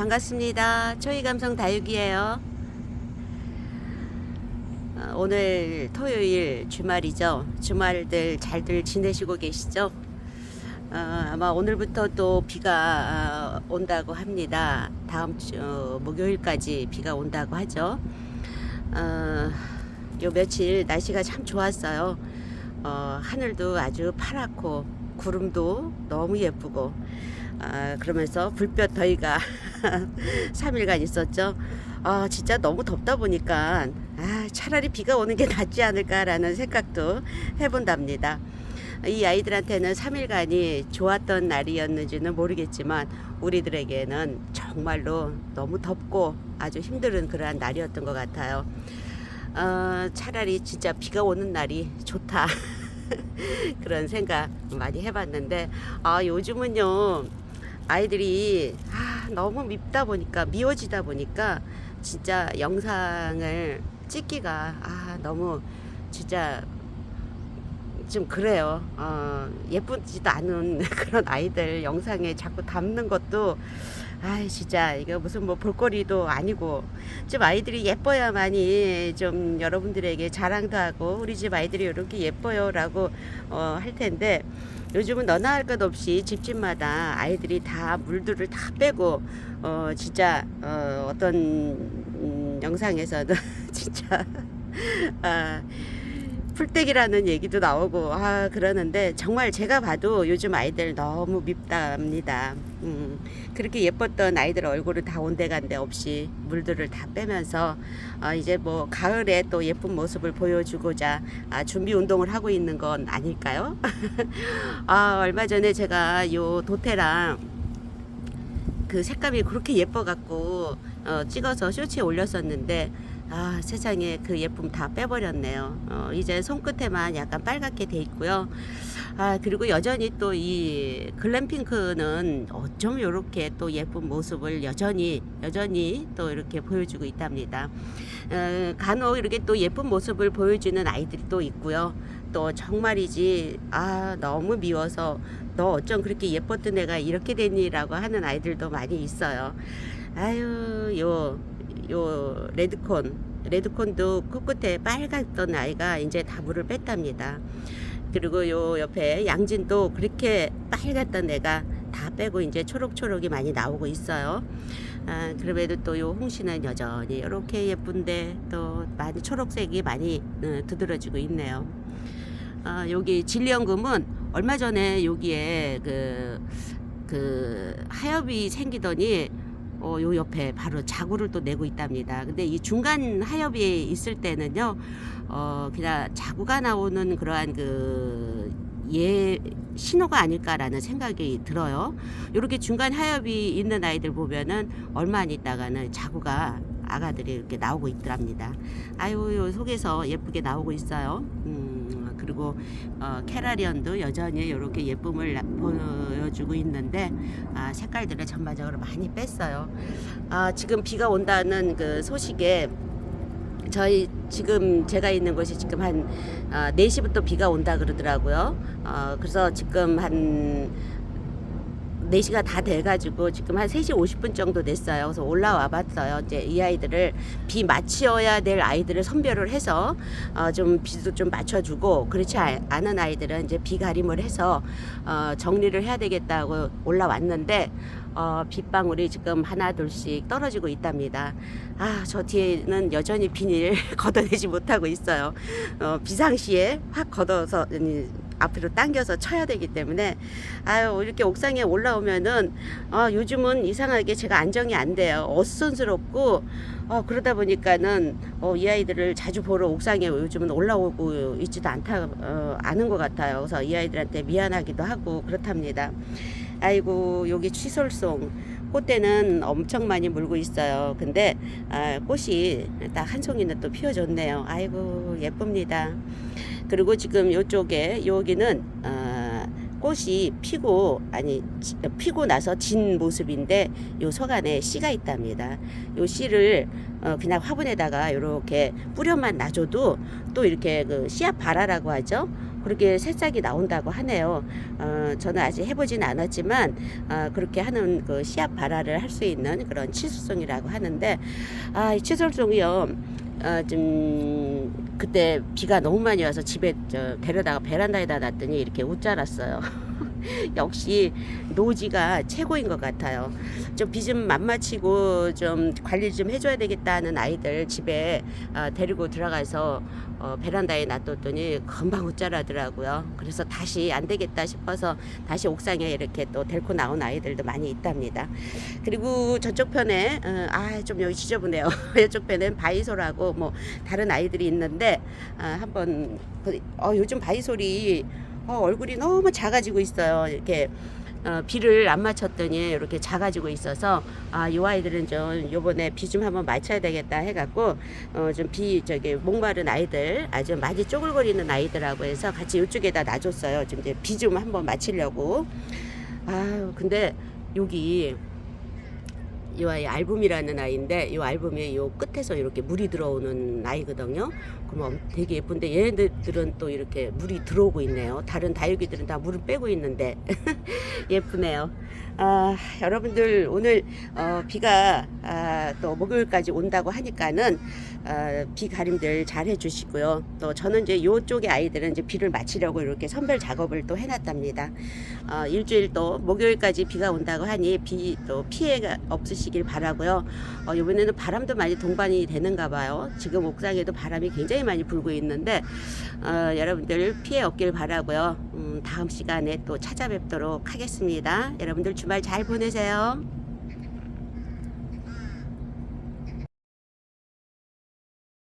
반갑습니다. 초이 감성 다육이에요. 어, 오늘 토요일 주말이죠. 주말들 잘들 지내시고 계시죠? 어, 아마 오늘부터 또 비가 어, 온다고 합니다. 다음 주 어, 목요일까지 비가 온다고 하죠. 어, 요 며칠 날씨가 참 좋았어요. 어, 하늘도 아주 파랗고 구름도 너무 예쁘고 아, 그러면서 불볕 더위가 3일간 있었죠. 아, 진짜 너무 덥다 보니까 아, 차라리 비가 오는 게 낫지 않을까라는 생각도 해본답니다. 이 아이들한테는 3일간이 좋았던 날이었는지는 모르겠지만 우리들에게는 정말로 너무 덥고 아주 힘든 그러한 날이었던 것 같아요. 어, 차라리 진짜 비가 오는 날이 좋다. 그런 생각 많이 해봤는데 아 요즘은요 아이들이 아, 너무 밉다 보니까 미워지다 보니까 진짜 영상을 찍기가 아 너무 진짜 좀 그래요. 어, 예쁘지도 않은 그런 아이들 영상에 자꾸 담는 것도 아 진짜 이거 무슨 뭐 볼거리도 아니고 좀 아이들이 예뻐야만이 좀 여러분들에게 자랑도 하고 우리 집 아이들이 이렇게 예뻐요라고 어, 할 텐데 요즘은 너나 할 것 없이 집집마다 아이들이 다 물들을 다 빼고 어 진짜 어 어떤 음, 영상에서는 진짜 아 풀떼기라는 얘기도 나오고 아 그러는데 정말 제가 봐도 요즘 아이들 너무 밉답니다. 음, 그렇게 예뻤던 아이들 얼굴을 다 온데간데 없이 물들을 다 빼면서 어, 이제 뭐 가을에 또 예쁜 모습을 보여주고자 아, 준비 운동을 하고 있는 건 아닐까요? 아 얼마 전에 제가 요 도태랑 그 색감이 그렇게 예뻐갖고 어, 찍어서 쇼츠에 올렸었는데 아 세상에 그 예쁨 다 빼버렸네요. 어, 이제 손끝에만 약간 빨갛게 돼 있고요. 아 그리고 여전히 또 이 글램핑크는 어쩜 이렇게 또 예쁜 모습을 여전히 여전히 또 이렇게 보여주고 있답니다. 어, 간혹 이렇게 또 예쁜 모습을 보여주는 아이들이 또 있고요. 또 정말이지 아 너무 미워서 너 어쩜 그렇게 예뻤던 애가 이렇게 됐니라고 하는 아이들도 많이 있어요. 아유 요 요 레드콘 레드콘도 코끝에 빨갛던 아이가 이제 다 물을 뺐답니다. 그리고 요 옆에 양진도 그렇게 빨갛던 애가 다 빼고 이제 초록초록이 많이 나오고 있어요. 아, 그럼에도 또 요 홍시는 여전히 이렇게 예쁜데 또 많이 초록색이 많이 어, 두드러지고 있네요. 아, 여기 진리연금은 얼마 전에 여기에 그, 그 하엽이 생기더니 어, 요 옆에 바로 자구를 또 내고 있답니다. 근데 이 중간 하엽이 있을 때는요, 어, 그냥 자구가 나오는 그러한 그, 예, 신호가 아닐까라는 생각이 들어요. 이렇게 중간 하엽이 있는 아이들 보면은 얼마 안 있다가는 자구가 아가들이 이렇게 나오고 있더랍니다. 아유, 요 속에서 예쁘게 나오고 있어요. 음, 그리고 어, 캐라리언도 여전히 이렇게 예쁨을 나- 보여주고 있는데 아, 색깔들을 전반적으로 많이 뺐어요. 아, 지금 비가 온다는 그 소식에 저희 지금 제가 있는 곳이 지금 한 아, 4시부터 비가 온다 그러더라고요. 어, 그래서 지금 한 4시가 다 돼가지고 지금 한 3시 50분 정도 됐어요. 그래서 올라와 봤어요. 이제 이 아이들을 비 맞춰야 될 아이들을 선별을 해서 어, 좀 비도 좀 맞춰주고 그렇지 아- 않은 아이들은 이제 비 가림을 해서 어, 정리를 해야 되겠다고 올라왔는데 어, 빗방울이 지금 하나 둘씩 떨어지고 있답니다. 아, 저 뒤에는 여전히 비닐 걷어내지 못하고 있어요. 어, 비상시에 확 걷어서 앞으로 당겨서 쳐야 되기 때문에 아유 이렇게 옥상에 올라오면은 아, 요즘은 이상하게 제가 안정이 안 돼요. 어수선스럽고 어, 그러다 보니까는 어, 이 아이들을 자주 보러 옥상에 요즘은 올라오고 있지도 않다 어, 않은 것 같아요. 그래서 이 아이들한테 미안하기도 하고 그렇답니다. 아이고 여기 취솔송 꽃대는 엄청 많이 물고 있어요. 근데 아, 꽃이 딱 한 송이는 또 피어줬네요. 아이고 예쁩니다. 그리고 지금 이쪽에 여기는 아, 꽃이 피고 아니 지- 피고 나서 진 모습인데 요 속안에 씨가 있답니다. 요 씨를 어, 그냥 화분에다가 이렇게 뿌려만 놔줘도 또 이렇게 그 씨앗 발화라고 하죠. 그렇게 새싹이 나온다고 하네요. 어, 저는 아직 해보진 않았지만 어, 그렇게 하는 그 씨앗 발화를 할 수 있는 그런 치수송이라고 하는데 아, 이 치수송이요. 어, 좀 그때 비가 너무 많이 와서 집에 저 데려다가 베란다에다 놨더니 이렇게 옷 자랐어요. 역시 노지가 최고인 것 같아요. 좀 비 좀 만마치고 좀 관리 좀 해줘야 되겠다는 아이들 집에 어, 데리고 들어가서 어, 베란다에 놔뒀더니 금방 옷 자라더라고요. 그래서 다시 안 되겠다 싶어서 다시 옥상에 이렇게 또 데리고 나온 아이들도 많이 있답니다. 그리고 저쪽 편에 어, 아좀 여기 지저분해요. 이쪽 편엔 바이솔하고 뭐 다른 아이들이 있는데 아, 한번 그, 어, 요즘 바이솔이 어, 얼굴이 너무 작아지고 있어요. 이렇게 어, 비를 안 맞췄더니 이렇게 작아지고 있어서 아, 요 아이들은 좀 요번에 비 좀 한번 맞춰야 되겠다 해갖고 어, 좀 비 저기 목마른 아이들 아주 많이 쪼글거리는 아이들하고 해서 같이 이쪽에다 놔줬어요. 좀 이제 비 좀 한번 맞추려고. 아 근데 여기 이 아이 알붐이라는 아이인데 이 알붐이 요 끝에서 이렇게 물이 들어오는 아이거든요. 그러면 되게 예쁜데 얘네들은 또 이렇게 물이 들어오고 있네요. 다른 다육이들은 다 물을 빼고 있는데 예쁘네요. 아, 여러분들 오늘 어, 비가 아, 또 목요일까지 온다고 하니까는 아, 비 가림들 잘 해주시고요. 또 저는 이제 요쪽의 아이들은 이제 비를 맞추려고 이렇게 선별 작업을 또 해놨답니다. 어, 일주일 또 목요일까지 비가 온다고 하니 비 또 피해가 없으 시길 바라고요. 어, 이번에는 바람도 많이 동반이 되는가 봐요. 지금 옥상에도 바람이 굉장히 많이 불고 있는데 어, 여러분들 피해 없길 바라고요. 음, 다음 시간에 또 찾아뵙도록 하겠습니다. 여러분들 주말 잘 보내세요.